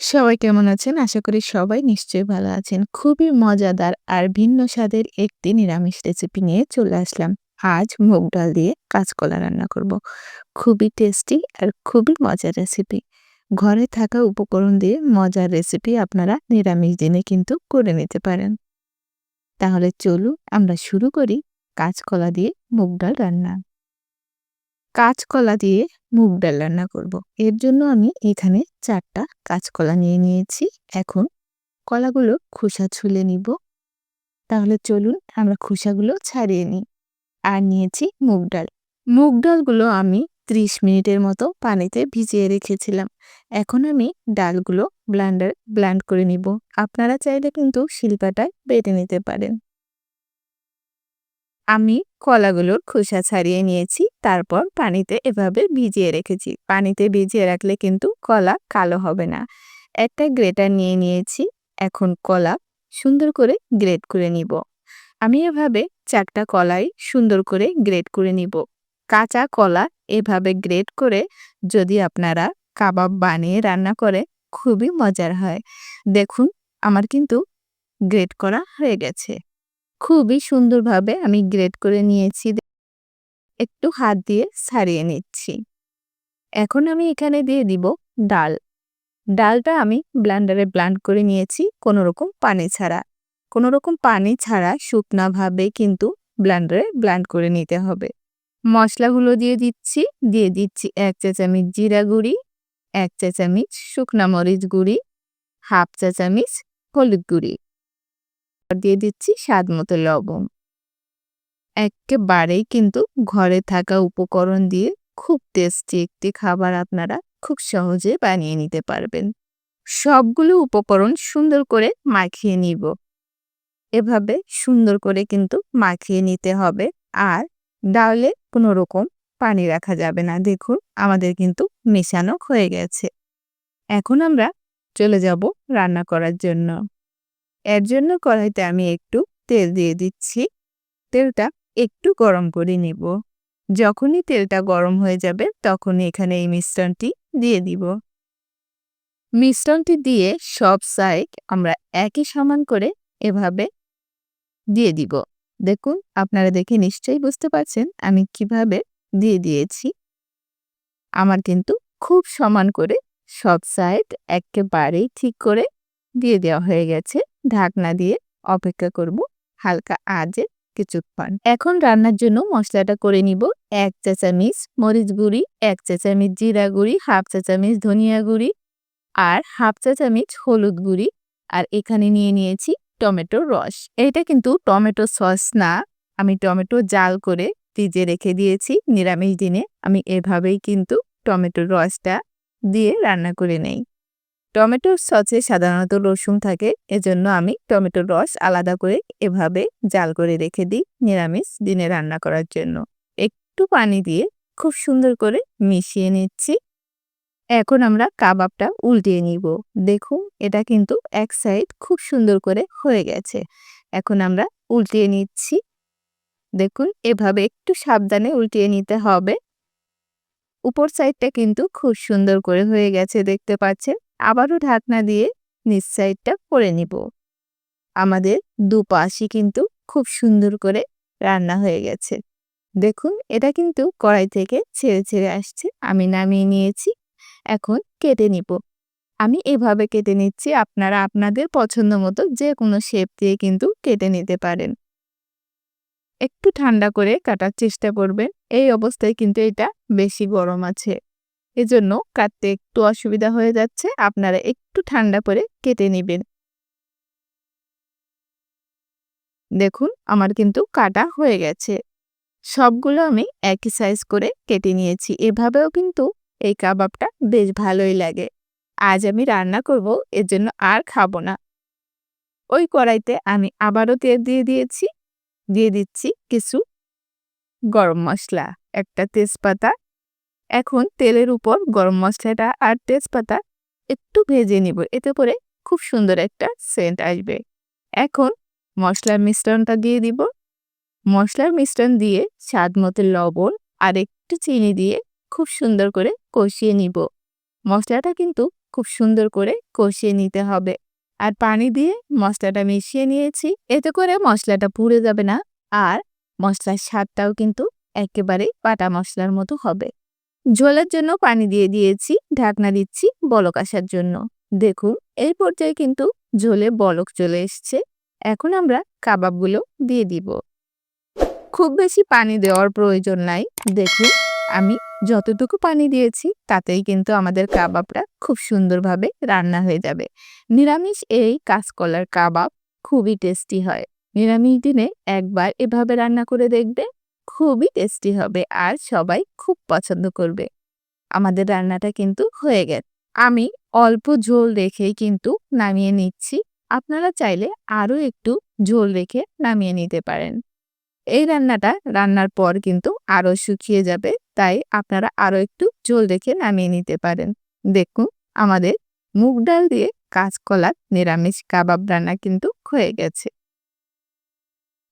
সবাই কেমন আছেন? আশা করি সবাই নিশ্চয়ই ভালো আছেন। খুবই মজাদার আর ভিন্ন স্বাদের একটি নিরামিষ রেসিপি নিয়ে চলে আসলাম। আজ মুগ ডাল দিয়ে কাঁচকলা রান্না করব। খুবই টেস্টি আর খুবই মজার রেসিপি। ঘরে থাকা উপকরণ দিয়ে মজার রেসিপি আপনারা নিরামিষ দিনে কিন্তু করে নিতে পারেন। তাহলে চলুন আমরা শুরু করি কাঁচকলা দিয়ে মুগ ডাল রান্না। কাঁচকলা দিয়ে মুগ ডাল রান্না করব। এর জন্য আমি এখানে চারটা কাঁচকলা নিয়ে নিয়েছি। এখন কলাগুলো খোসা ছুলে নিব। তাহলে চলুন আমরা খোসাগুলো ছাড়িয়ে নিই। আর নিয়েছি মুগ ডাল। মুগ ডালগুলো আমি ত্রিশ মিনিটের মতো পানিতে ভিজিয়ে রেখেছিলাম। এখন আমি ডালগুলো ব্লান্ডার, ব্লান্ড করে নিব। আপনারা চাইলে কিন্তু শিল্পাটায় বেটে নিতে পারেন। আমি কলাগুলোর খোসা ছাড়িয়ে নিয়েছি, তারপর পানিতে এভাবে ভিজিয়ে রেখেছি। পানিতে ভিজিয়ে রাখলে কিন্তু কলা কালো হবে না। একটা গ্রেটার নিয়ে নিয়েছি, এখন কলা সুন্দর করে গ্রেট করে নিব। আমি এভাবে চারটা কলাই সুন্দর করে গ্রেট করে নিব। কাঁচা কলা এভাবে গ্রেট করে যদি আপনারা কাবাব বানিয়ে রান্না করে, খুবই মজার হয়। দেখুন, আমার কিন্তু গ্রেট করা হয়ে গেছে। খুবই সুন্দরভাবে আমি গ্রেড করে নিয়েছি। একটু হাত দিয়ে ছাড়িয়ে নিচ্ছি। এখন আমি এখানে দিয়ে দিব ডাল। ডালটা আমি ব্লান্ডারে ব্লান্ড করে নিয়েছি কোনো রকম পানি ছাড়া। কোনো রকম পানি ছাড়া শুকনাভাবে কিন্তু ব্লান্ডারে ব্লান্ড করে নিতে হবে। মশলাগুলো দিয়ে দিচ্ছি দিয়ে দিচ্ছি এক চা চামচ জিরা গুঁড়ি, এক চা চামচ শুকনা মরিচ গুঁড়ি, হাফ চা চামচ হলুদ গুঁড়ি। দিয়ে দিচ্ছি স্বাদ মতো লবণ। একেবারেই কিন্তু ঘরে থাকা উপকরণ দিয়ে খুব টেস্টি একটি খাবার আপনারা খুব সহজে বানিয়ে নিতে পারবেন। সবগুলো উপকরণ সুন্দর করে মাখিয়ে নিব। এভাবে সুন্দর করে কিন্তু মাখিয়ে নিতে হবে। আর ডালে কোনো রকম পানি রাখা যাবে না। দেখুন, আমাদের কিন্তু মেশানো হয়ে গেছে। এখন আমরা চলে যাব রান্না করার জন্য। এর জন্য কড়াইতে আমি একটু তেল দিয়ে দিচ্ছি। তেলটা একটু গরম করে নেব। যখনই তেলটা গরম হয়ে যাবে তখনই এখানে এই মিশ্রণটি দিয়ে দিব। মিশ্রণটি দিয়ে সব সাইড আমরা একই সমান করে এভাবে দিয়ে দিব। দেখুন, আপনারা দেখে নিশ্চয়ই বুঝতে পারছেন আমি কীভাবে দিয়ে দিয়েছি। আমার কিন্তু খুব সমান করে সব সাইড একেবারেই ঠিক করে দিয়ে দেওয়া হয়ে গেছে। ঢাকনা দিয়ে অপেক্ষা করব হালকা আজে কিছুক্ষণ। এখন রান্নার জন্য মশলাটা করে নিব এক চা চামিচ মরিচ গুঁড়ি, এক চা চামিচ জিরা গুঁড়ি, হাফ চা চামিচ ধনিয়া গুঁড়ি আর হাফ চা চামিচ হলুদ গুঁড়ি আর এখানে নিয়ে নিয়েছি টমেটোর রস। এটা কিন্তু টমেটো সস না, আমি টমেটো জাল করে ফ্রিজে রেখে দিয়েছি, নিরামিষ দিনে আমি এভাবেই কিন্তু টমেটোর রসটা দিয়ে রান্না করে নেই। টমেটোর সসে সাধারণত রসুন থাকে, এজন্য আমি টমেটোর রস আলাদা করে এভাবে জাল করে রেখে দিই নিরামিষ দিনে রান্না করার জন্য। একটু পানি দিয়ে খুব সুন্দর করে মিশিয়ে নিচ্ছি। এখন আমরা কাবাবটা উল্টিয়ে নিব। দেখুন, এটা কিন্তু এক সাইড খুব সুন্দর করে হয়ে গেছে। এখন আমরা উল্টিয়ে নিচ্ছি। দেখুন, এভাবে একটু সাবধানে উল্টিয়ে নিতে হবে। উপর সাইডটা কিন্তু খুব সুন্দর করে হয়ে গেছে, দেখতে পাচ্ছেন? আবারও ঢাকনা দিয়ে নিচ সাইডটা করে নিব। আমাদের দুপাশই কিন্তু খুব সুন্দর করে রান্না হয়ে গেছে। দেখুন, এটা কিন্তু কড়াই থেকে ছেড়ে ছেড়ে আসছে। আমি নামিয়ে নিয়েছি। এখন কেটে নিব। আমি এভাবে কেটে নিচ্ছি, আপনারা আপনাদের পছন্দ মতো যে কোনো শেপ দিয়ে কিন্তু কেটে নিতে পারেন। একটু ঠান্ডা করে কাটার চেষ্টা করবেন। এই অবস্থায় কিন্তু এটা বেশি গরম আছে। এজন্য কাটতে একটু অসুবিধা হয়ে যাচ্ছে, আপনারা একটু ঠান্ডা করে কেটে নেবেন। দেখুন, আমার কিন্তু কাটা হয়ে গেছে। সবগুলো আমি একই সাইজ করে কেটে নিয়েছি। এভাবেও কিন্তু এই কাবাবটা বেশ ভালোই লাগে। আজ আমি রান্না করব এর জন্য আর খাব না। ওই কড়াইতে আমি আবারও তেল দিয়ে দিয়েছি। দিয়ে দিচ্ছি কিছু গরম মশলা, একটা তেজপাতা এখন তেলের উপর গরম মশলাটা আর তেজপাতা একটু ভেজে নিব। এতে করে খুব সুন্দর একটা সেন্ট আসবে। এখন মশলার মিশ্রণটা দিয়ে দিব। মশলার মিশ্রণ দিয়ে স্বাদ মতো লবণ আর একটু চিনি দিয়ে খুব সুন্দর করে কষিয়ে নিব। মশলাটা কিন্তু খুব সুন্দর করে কষিয়ে নিতে হবে। আর পানি দিয়ে মশলাটা মিশিয়ে নিয়েছি। এতে করে মশলাটা পুড়ে যাবে না। আর মশলার স্বাদটাও কিন্তু একেবারে বাটা মশলার মতো হবে। ঝোলের জন্য পানি দিয়ে দিয়েছি, ঢাকনা দিচ্ছি, বলক আসার জন্য। দেখুন, এই পর্যায়ে কিন্তু ঝোলে বলক চলে এসছে। এখন আমরা কাবাবগুলো দিয়ে দিব। খুব বেশি পানি দেওয়ার প্রয়োজন নাই। দেখুন, আমি যতটুকু পানি দিয়েছি, তাতেই কিন্তু আমাদের কাবাবটা খুব সুন্দরভাবে রান্না হয়ে যাবে। নিরামিষ এই কাঁচকলার কাবাব খুবই টেস্টি হয়। নিরামিষ দিনে একবার এভাবে রান্না করে দেখবে খুবই টেস্টি হবে আর সবাই খুব পছন্দ করবে। আমাদের রান্নাটা কিন্তু হয়ে গেছে। আমি অল্প ঝোল রেখেই কিন্তু নামিয়ে নিচ্ছি। আপনারা চাইলে আরও একটু ঝোল রেখে নামিয়ে নিতে পারেন। এই রান্নাটা রান্নার পর কিন্তু আরও শুকিয়ে যাবে, তাই আপনারা আরও একটু ঝোল রেখে নামিয়ে নিতে পারেন। দেখুন, আমাদের মুগ ডাল দিয়ে কাঁচকলার নিরামিষ কাবাব রান্না কিন্তু হয়ে গেছে।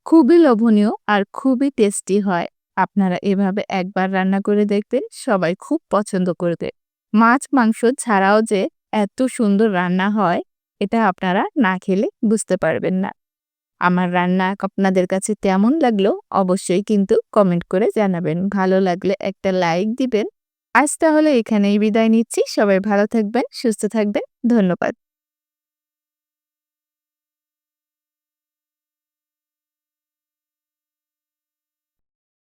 খুবই লোভনীয় আর খুবই টেস্টি হয়। আপনারা এভাবে একবার রান্না করে দেখবেন, সবাই খুব পছন্দ করবে। মাছ, মাংস ছাড়াও যে এত সুন্দর রান্না হয়, এটা আপনারা না খেলে বুঝতে পারবেন না। আমার রান্না আপনাদের কাছে কেমন লাগল অবশ্যই কিন্তু কমেন্ট করে জানাবেন। ভালো লাগলে একটা লাইক দিবেন। আজ তাহলে এখানেই বিদায় নিচ্ছি। সবাই ভালো থাকবেন, সুস্থ থাকবেন। ধন্যবাদ।